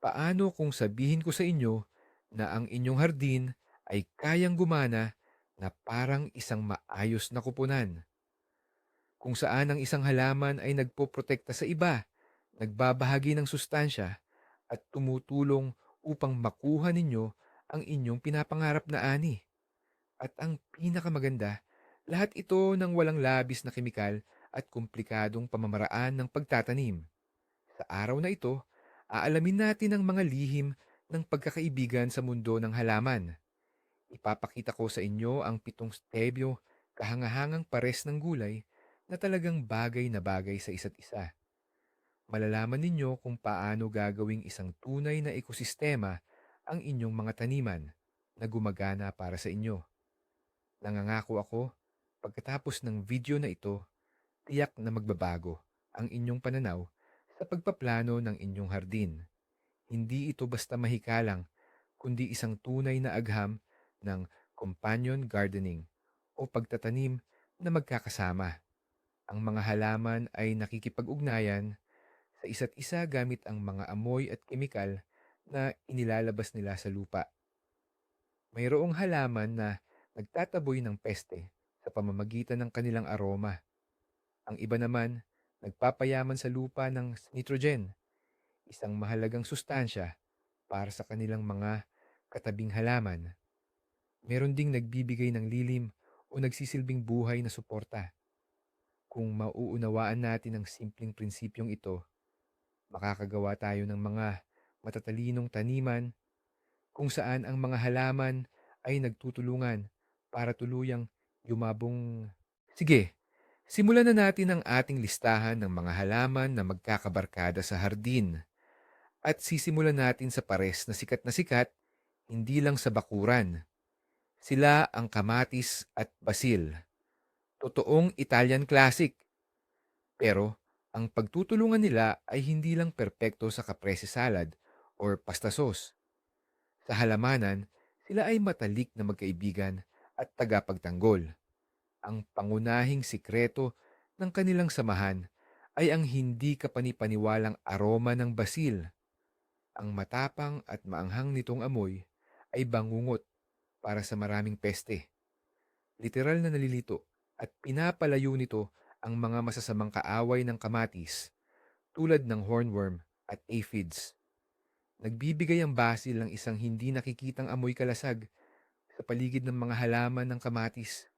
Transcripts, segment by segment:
Paano kung sabihin ko sa inyo na ang inyong hardin ay kayang gumana na parang isang maayos na kupunan? Kung saan ang isang halaman ay nagpoprotekta sa iba, nagbabahagi ng sustansya, at tumutulong upang makuha ninyo ang inyong pinapangarap na ani. At ang pinakamaganda, lahat ito ng walang labis na kemikal at komplikadong pamamaraan ng pagtatanim. Sa araw na ito, aalamin natin ang mga lihim ng pagkakaibigan sa mundo ng halaman. Ipapakita ko sa inyo ang pitong stebyo kahangahangang pares ng gulay na talagang bagay na bagay sa isa't isa. Malalaman ninyo kung paano gagawing isang tunay na ekosistema ang inyong mga taniman na gumagana para sa inyo. Nangangako ako, pagkatapos ng video na ito, tiyak na magbabago ang inyong pananaw sa pagpaplano ng inyong hardin. Hindi ito basta mahikalang, kundi isang tunay na agham ng companion gardening o pagtatanim na magkakasama. Ang mga halaman ay nakikipag-ugnayan sa isa't isa gamit ang mga amoy at kemikal na inilalabas nila sa lupa. Mayroong halaman na nagtataboy ng peste sa pamamagitan ng kanilang aroma. Ang iba naman, nagpapayaman sa lupa ng nitrogen, isang mahalagang sustansya para sa kanilang mga katabing halaman. Meron ding nagbibigay ng lilim o nagsisilbing buhay na suporta. Kung mauunawaan natin ang simpleng prinsipyong ito, makakagawa tayo ng mga matatalinong taniman kung saan ang mga halaman ay nagtutulungan para tuluyang yumabong. Sige, simulan na natin ang ating listahan ng mga halaman na magkakabarkada sa hardin. At sisimulan natin sa pares na sikat na sikat, hindi lang sa bakuran. Sila ang kamatis at basil. Totoong Italian classic. Pero ang pagtutulungan nila ay hindi lang perpekto sa caprese salad or pasta sauce. Sa halamanan, sila ay matalik na magkaibigan at tagapagtanggol. Ang pangunahing sikreto ng kanilang samahan ay ang hindi kapanipaniwalang aroma ng basil. Ang matapang at maanghang nitong amoy ay bangungot para sa maraming peste. Literal na nalilito at pinapalayo nito ang mga masasamang kaaway ng kamatis tulad ng hornworm at aphids. Nagbibigay ang basil ng isang hindi nakikitang amoy kalasag sa paligid ng mga halaman ng kamatis.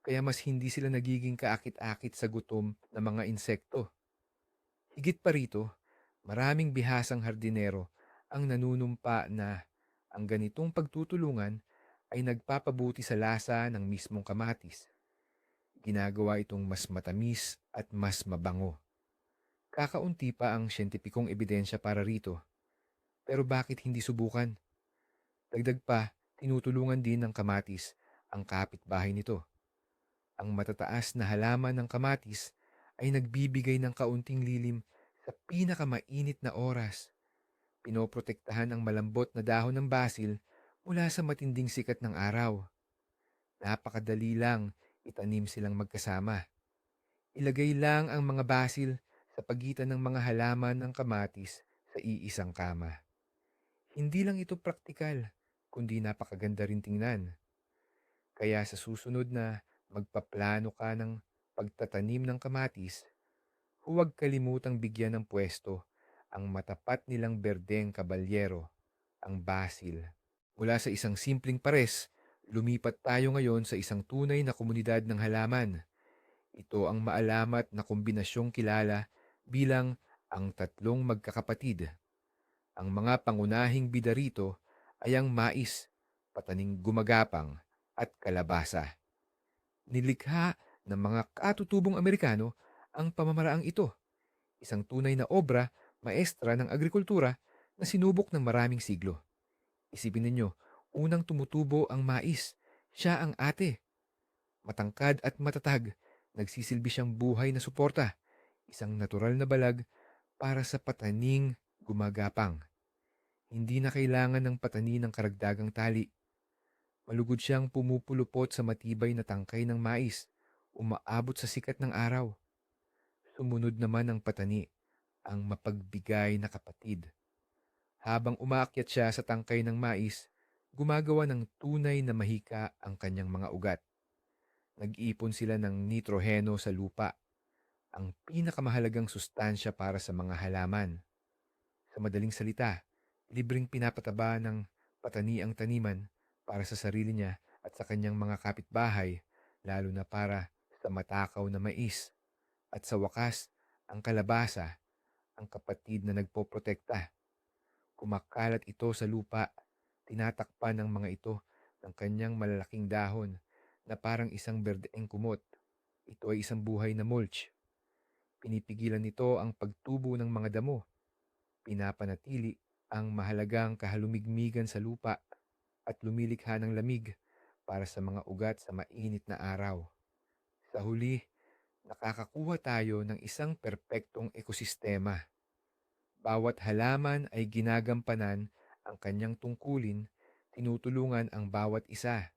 Kaya mas hindi sila nagiging kaakit-akit sa gutom ng mga insekto. Higit pa rito, maraming bihasang hardinero ang nanunumpa na ang ganitong pagtutulungan ay nagpapabuti sa lasa ng mismong kamatis ginagawa itong mas matamis at mas mabango. Kakaunti pa ang siyentipikong ebidensya para rito. Pero bakit hindi subukan? Dagdag pa, tinutulungan din ng kamatis ang kapitbahay nito. Ang matataas na halaman ng kamatis ay nagbibigay ng kaunting lilim sa pinakamainit na oras. Pinoprotektahan ang malambot na dahon ng basil mula sa matinding sikat ng araw. Napakadali lang itanim silang magkasama. Ilagay lang ang mga basil sa pagitan ng mga halaman ng kamatis sa iisang kama. Hindi lang ito praktikal, kundi napakaganda rin tingnan. Kaya sa susunod na magpaplano ka ng pagtatanim ng kamatis, huwag kalimutang bigyan ng pwesto ang matapat nilang berdeng kabalyero, ang basil. Mula sa isang simpleng pares Lumipat tayo ngayon sa isang tunay na komunidad ng halaman. Ito ang maalamat na kombinasyong kilala bilang ang tatlong magkakapatid. Ang mga pangunahing bida rito ay ang mais, pataning gumagapang at kalabasa. Nilikha ng mga katutubong Amerikano ang pamamaraang ito, isang tunay na obra maestra ng agrikultura na sinubok ng maraming siglo. Isipin ninyo, Unang tumutubo ang mais. Siya ang ate. Matangkad at matatag, nagsisilbi siyang buhay na suporta. Isang natural na balag para sa pataning gumagapang. Hindi na kailangan ng patani ng karagdagang tali. Malugod siyang pumupulupot sa matibay na tangkay ng mais, umaabot sa sikat ng araw. Sumunod naman ang patani, ang mapagbigay na kapatid. Habang umaakyat siya sa tangkay ng mais, gumagawa ng tunay na mahika ang kanyang mga ugat. Nag-iipon sila ng nitroheno sa lupa, ang pinakamahalagang sustansya para sa mga halaman. Sa madaling salita, libreng pinapataba ng patani ang taniman para sa sarili niya at sa kanyang mga kapitbahay, lalo na para sa matakaw na mais. At sa wakas, ang kalabasa, ang kapatid na nagpoprotekta. Kumakalat ito sa lupa, tinatakpan ng mga ito ng kanyang malalaking dahon na parang isang berdeeng kumot. Ito ay isang buhay na mulch. Pinipigilan nito ang pagtubo ng mga damo. Pinapanatili ang mahalagang kahalumigmigan sa lupa at lumilikha ng lamig para sa mga ugat sa mainit na araw. Sa huli, nakakakuha tayo ng isang perpektong ekosistema. Bawat halaman ay ginagampanan ang kanyang tungkulin, tinutulungan ang bawat isa.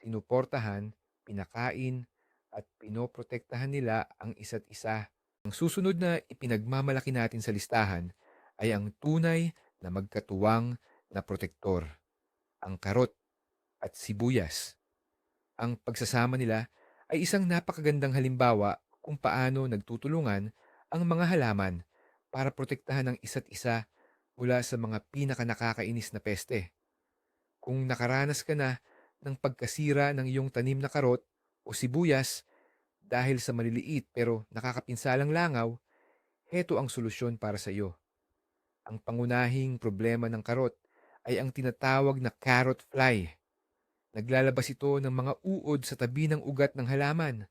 Sinuportahan, pinakain, at pinoprotektahan nila ang isa't isa. Ang susunod na ipinagmamalaki natin sa listahan ay ang tunay na magkatuwang na protektor, ang karot at sibuyas. Ang pagsasama nila ay isang napakagandang halimbawa kung paano nagtutulungan ang mga halaman para protektahan ang isa't isa mula sa mga pinakanakakainis na peste. Kung nakaranas ka na ng pagkasira ng iyong tanim na karot o sibuyas dahil sa maliliit pero nakakapinsalang langaw, heto ang solusyon para sa iyo. Ang pangunahing problema ng karot ay ang tinatawag na carrot fly. Naglalabas ito ng mga uod sa tabi ng ugat ng halaman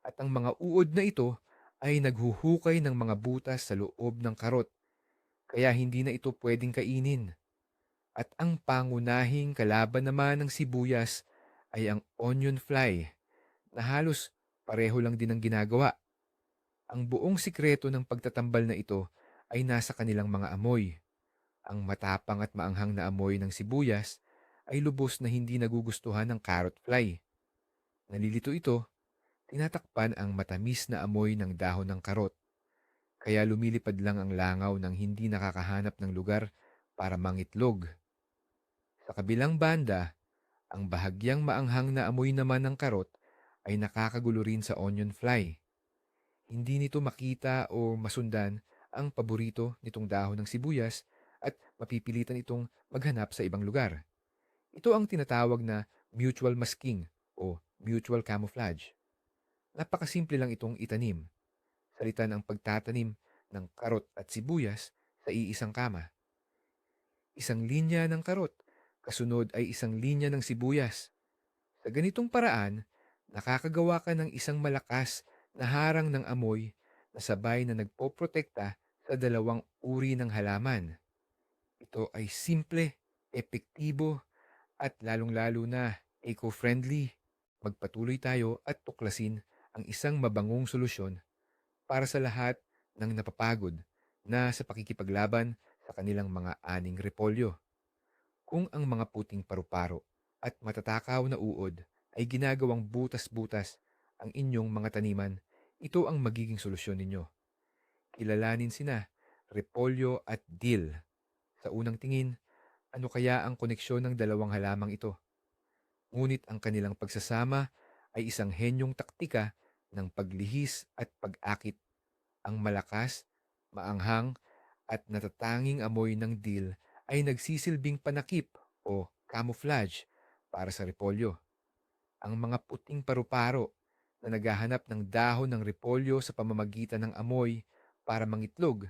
at ang mga uod na ito ay naghuhukay ng mga butas sa loob ng karot kaya hindi na ito pwedeng kainin. At ang pangunahing kalaban naman ng sibuyas ay ang onion fly na halos pareho lang din ang ginagawa. Ang buong sikreto ng pagtatambal na ito ay nasa kanilang mga amoy. Ang matapang at maanghang na amoy ng sibuyas ay lubos na hindi nagugustuhan ng carrot fly. Nalilito ito, tinatakpan ang matamis na amoy ng dahon ng karot. Kaya lumilipad lang ang langaw ng hindi nakakahanap ng lugar para mangitlog. Sa kabilang banda, ang bahagyang maanghang na amoy naman ng karot ay nakakagulo rin sa onion fly. Hindi nito makita o masundan ang paborito nitong dahon ng sibuyas at mapipilitan itong maghanap sa ibang lugar. Ito ang tinatawag na mutual masking o mutual camouflage. Napakasimple lang itong itanim. Salita ng pagtatanim ng karot at sibuyas sa iisang kama. Isang linya ng karot Kasunod ay isang linya ng sibuyas. Sa ganitong paraan, nakakagawa ka ng isang malakas na harang ng amoy na sabay na nagpoprotekta sa dalawang uri ng halaman. Ito ay simple, epektibo, at lalong-lalo na eco-friendly. Magpatuloy tayo at tuklasin ang isang mabangong solusyon para sa lahat ng napapagod na sa pakikipaglaban sa kanilang mga aning repolyo. Kung ang mga puting paru-paro at matatakaw na uod ay ginagawang butas-butas ang inyong mga taniman, ito ang magiging solusyon ninyo. Kilalanin sina repolyo at dill. Sa unang tingin, ano kaya ang koneksyon ng dalawang halamang ito? Ngunit ang kanilang pagsasama ay isang henyong taktika ng paglihis at pag-akit. Ang malakas, maanghang, at natatanging amoy ng dill ay nagsisilbing panakip o camouflage para sa repolyo. Ang mga puting paru-paro na naghahanap ng dahon ng repolyo sa pamamagitan ng amoy para mangitlog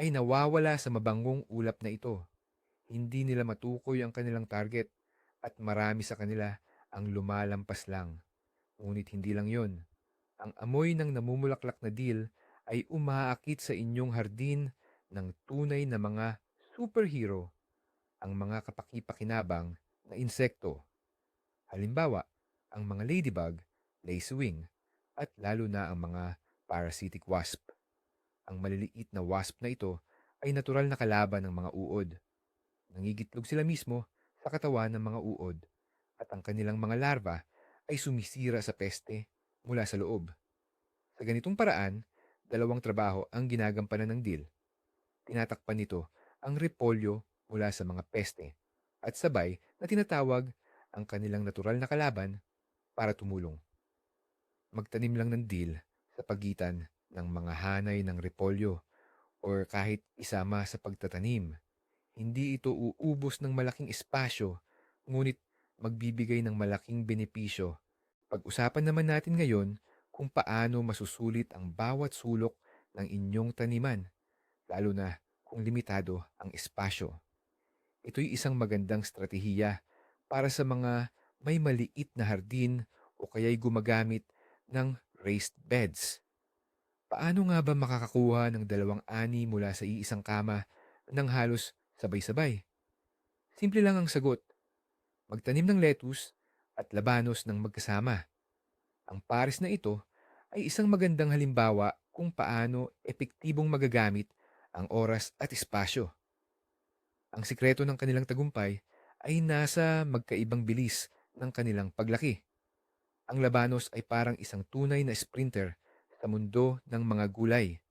ay nawawala sa mabangong ulap na ito. Hindi nila matukoy ang kanilang target at marami sa kanila ang lumalampas lang. Ngunit hindi lang yon. Ang amoy ng namumulaklak na deal ay umaakit sa inyong hardin ng tunay na mga superhero ang mga kapaki-pakinabang na insekto. Halimbawa, ang mga ladybug, lacewing, at lalo na ang mga parasitic wasp. Ang maliliit na wasp na ito ay natural na kalaban ng mga uod. Nangigitlog sila mismo sa katawan ng mga uod at ang kanilang mga larva ay sumisira sa peste mula sa loob. Sa ganitong paraan, dalawang trabaho ang ginagampanan ng deal. Tinatakpan nito ang repolyo mula sa mga peste at sabay na tinatawag ang kanilang natural na kalaban para tumulong. Magtanim lang ng dill sa pagitan ng mga hanay ng repolyo or kahit isama sa pagtatanim. Hindi ito uubos ng malaking espasyo, ngunit magbibigay ng malaking benepisyo. Pag-usapan naman natin ngayon kung paano masusulit ang bawat sulok ng inyong taniman, lalo na kung limitado ang espasyo. Ito'y isang magandang strategiya para sa mga may maliit na hardin o kaya'y gumagamit ng raised beds. Paano nga ba makakakuha ng dalawang ani mula sa iisang kama ng halos sabay-sabay? Simple lang ang sagot. Magtanim ng lettuce at labanos ng magkasama. Ang pares na ito ay isang magandang halimbawa kung paano epektibong magagamit ang oras at espasyo. Ang sikreto ng kanilang tagumpay ay nasa magkaibang bilis ng kanilang paglaki. Ang labanos ay parang isang tunay na sprinter sa mundo ng mga gulay.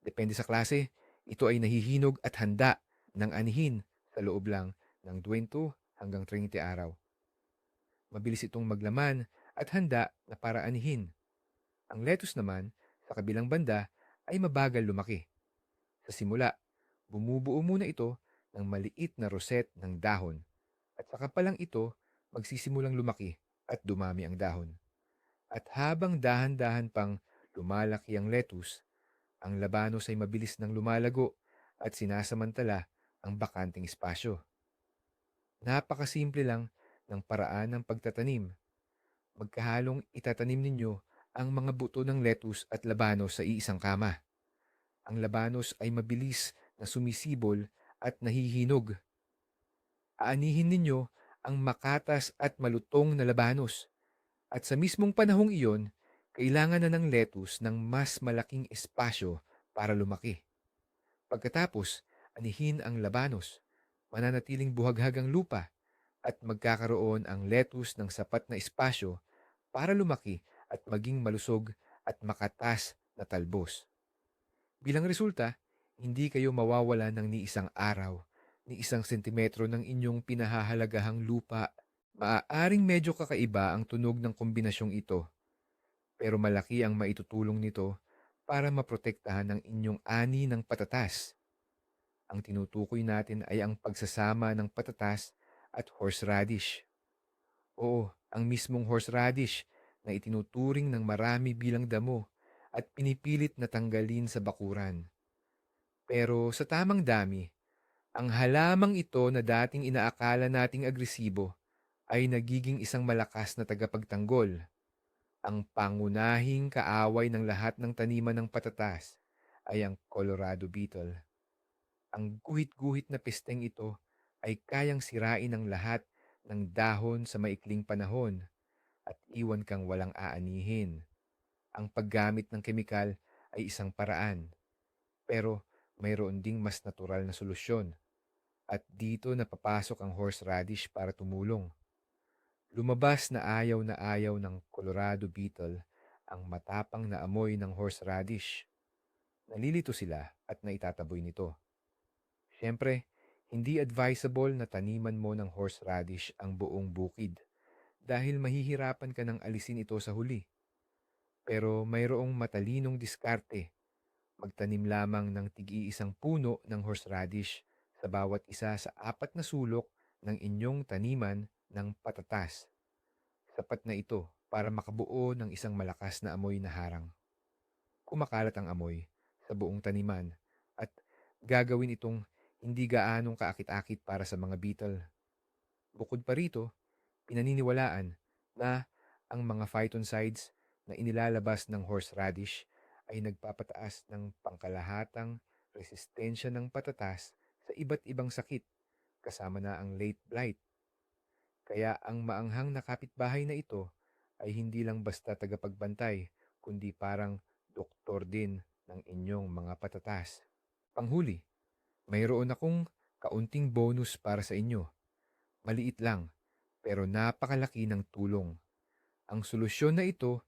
Depende sa klase, ito ay nahihinog at handa ng anihin sa loob lang ng 20 hanggang 30 araw. Mabilis itong maglaman at handa na para anihin. Ang lettuce naman, sa kabilang banda, ay mabagal lumaki. Sa simula, bumubuo muna ito ng maliit na roset ng dahon at saka pa lang ito magsisimulang lumaki at dumami ang dahon. At habang dahan-dahan pang lumalaki ang lettuce, ang labanos ay mabilis nang lumalago at sinasamantala ang bakanting espasyo. Napakasimple lang ng paraan ng pagtatanim. Magkahalong itatanim ninyo ang mga buto ng lettuce at labanos sa iisang kama. Ang labanos ay mabilis na sumisibol at nahihinog. Aanihin ninyo ang makatas at malutong na labanos. At sa mismong panahong iyon, kailangan na ng lettuce ng mas malaking espasyo para lumaki. Pagkatapos, anihin ang labanos, mananatiling buhaghag ang lupa, at magkakaroon ang lettuce ng sapat na espasyo para lumaki at maging malusog at makatas na talbos. Bilang resulta, hindi kayo mawawala ng ni isang araw, ni isang sentimetro ng inyong pinahahalagahang lupa. Maaaring medyo kakaiba ang tunog ng kombinasyong ito, pero malaki ang maitutulong nito para maprotektahan ang inyong ani ng patatas. Ang tinutukoy natin ay ang pagsasama ng patatas at horseradish. Oo, ang mismong horseradish na itinuturing ng marami bilang damo at pinipilit na tanggalin sa bakuran. Pero sa tamang dami, ang halamang ito na dating inaakala nating agresibo ay nagiging isang malakas na tagapagtanggol. Ang pangunahing kaaway ng lahat ng taniman ng patatas ay ang Colorado beetle. Ang guhit-guhit na pesteng ito ay kayang sirain ang lahat ng dahon sa maikling panahon at iwan kang walang aanihin. Ang paggamit ng kemikal ay isang paraan, pero mayroon ding mas natural na solusyon. At dito napapasok ang horseradish para tumulong. Lumabas na ayaw na ayaw ng Colorado beetle ang matapang na amoy ng horseradish. Nalilito sila at naitataboy nito. Siyempre, hindi advisable na taniman mo ng horseradish ang buong bukid dahil mahihirapan ka ng alisin ito sa huli. Pero mayroong matalinong diskarte. Magtanim lamang ng tig-iisang puno ng horseradish sa bawat isa sa apat na sulok ng inyong taniman ng patatas. Sapat na ito para makabuo ng isang malakas na amoy na harang. Kumakalat ang amoy sa buong taniman at gagawin itong hindi gaanong kaakit-akit para sa mga beetle. Bukod pa rito, pinaniniwalaan na ang mga phytoncides na inilalabas ng horseradish ay nagpapataas ng pangkalahatang resistensya ng patatas sa iba't ibang sakit, kasama na ang late blight. Kaya ang maanghang na kapitbahay na ito ay hindi lang basta tagapagbantay, kundi parang doktor din ng inyong mga patatas. Panghuli, mayroon akong kaunting bonus para sa inyo. Maliit lang, pero napakalaki ng tulong. Ang solusyon na ito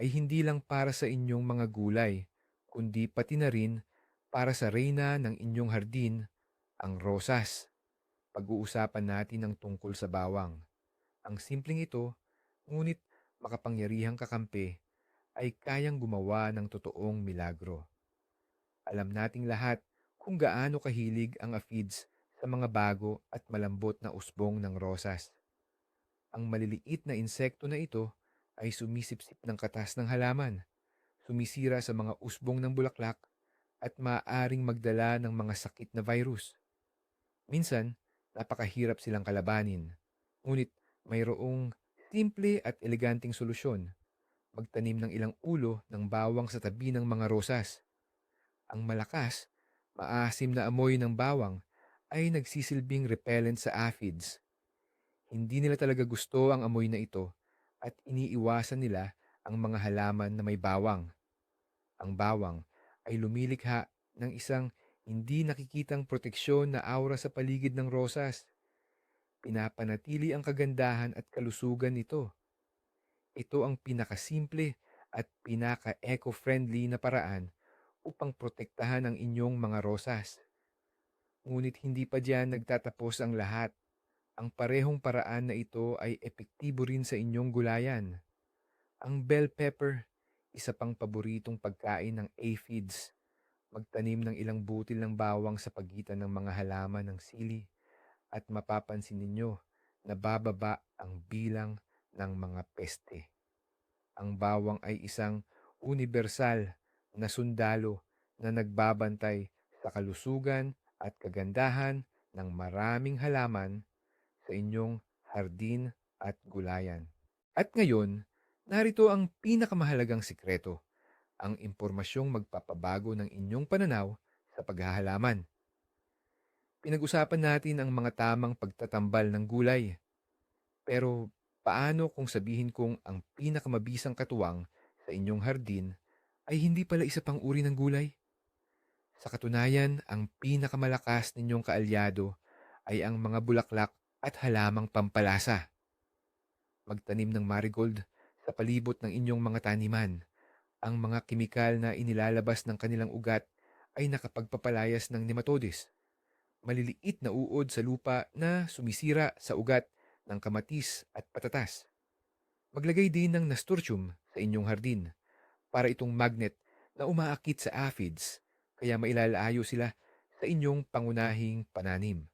ay hindi lang para sa inyong mga gulay, kundi pati na rin para sa reyna ng inyong hardin, ang rosas. Pag-uusapan natin ang tungkol sa bawang. Ang simpleng ito, ngunit makapangyarihang kakampi, ay kayang gumawa ng totoong milagro. Alam nating lahat kung gaano kahilig ang aphids sa mga bago at malambot na usbong ng rosas. Ang maliliit na insekto na ito ay sumisipsip ng katas ng halaman, sumisira sa mga usbong ng bulaklak at maaaring magdala ng mga sakit na virus. Minsan, napakahirap silang kalabanin, ngunit mayroong simple at eleganting solusyon. Magtanim ng ilang ulo ng bawang sa tabi ng mga rosas. Ang malakas, maasim na amoy ng bawang ay nagsisilbing repellent sa aphids. Hindi nila talaga gusto ang amoy na ito at iniiwasan nila ang mga halaman na may bawang. Ang bawang ay lumilikha ng isang hindi nakikitang proteksyon na aura sa paligid ng rosas. Pinapanatili ang kagandahan at kalusugan nito. Ito ang pinakasimple at pinaka-eco-friendly na paraan upang protektahan ang inyong mga rosas. Ngunit hindi pa diyan nagtatapos ang lahat. Ang parehong paraan na ito ay epektibo rin sa inyong gulayan. Ang bell pepper, isa pang paboritong pagkain ng aphids. Magtanim ng ilang butil ng bawang sa pagitan ng mga halaman ng sili at mapapansin ninyo na bababa ang bilang ng mga peste. Ang bawang ay isang universal na sundalo na nagbabantay sa kalusugan at kagandahan ng maraming halaman sa inyong hardin at gulayan. At ngayon, narito ang pinakamahalagang sikreto, ang impormasyong magpapabago ng inyong pananaw sa paghahalaman. Pinag-usapan natin ang mga tamang pagtatambal ng gulay. Pero Paano kung sabihin kong ang pinakamabisang katuwang sa inyong hardin ay hindi pala isa pang uri ng gulay? Sa katunayan, ang pinakamalakas ninyong kaalyado ay ang mga bulaklak at halamang pampalasa. Magtanim ng marigold sa palibot ng inyong mga taniman. Ang mga kimikal na inilalabas ng kanilang ugat ay nakapagpapalayas ng nematodes. Maliliit na uod sa lupa na sumisira sa ugat ng kamatis at patatas. Maglagay din ng nasturtium sa inyong hardin para itong magnet na umaakit sa aphids kaya mailalayo sila sa inyong pangunahing pananim.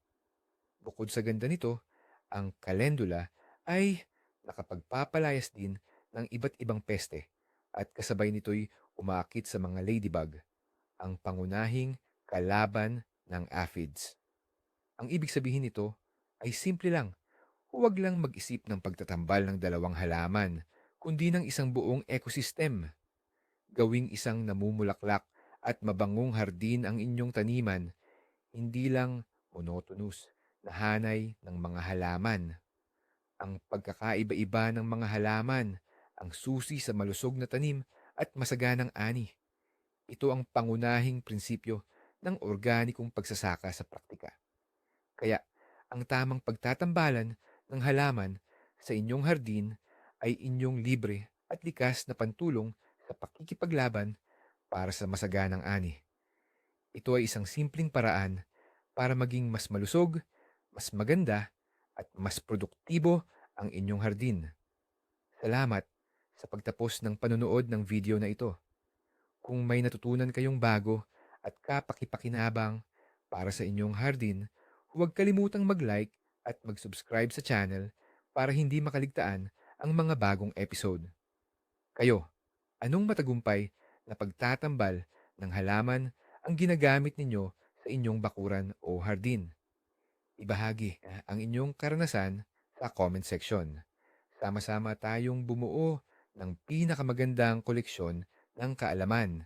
Bukod sa ganda nito, ang kalendula ay nakapagpapalayas din ng iba't ibang peste at kasabay nito'y umaakit sa mga ladybug, ang pangunahing kalaban ng aphids. Ang ibig sabihin nito ay simple lang Huwag lang mag-isip ng pagtatambal ng dalawang halaman, kundi ng isang buong ecosystem. Gawing isang namumulaklak at mabangong hardin ang inyong taniman, hindi lang monotonous na hanay ng mga halaman. Ang pagkakaiba-iba ng mga halaman, ang susi sa malusog na tanim at masaganang ani. Ito ang pangunahing prinsipyo ng organikong pagsasaka sa praktika. Kaya, ang tamang pagtatambalan ng halaman sa inyong hardin ay inyong libre at likas na pantulong sa pakikipaglaban para sa masaganang ani. Ito ay isang simpleng paraan para maging mas malusog, mas maganda, at mas produktibo ang inyong hardin. Salamat sa pagtapos ng panonood ng video na ito. Kung may natutunan kayong bago at kapakipakinabang para sa inyong hardin, huwag kalimutang mag-like at mag-subscribe sa channel para hindi makaligtaan ang mga bagong episode. Kayo, anong matagumpay na pagtatambal ng halaman ang ginagamit ninyo sa inyong bakuran o hardin? Ibahagi ang inyong karanasan sa comment section. Sama-sama tayong bumuo ng pinakamagandang koleksyon ng kaalaman.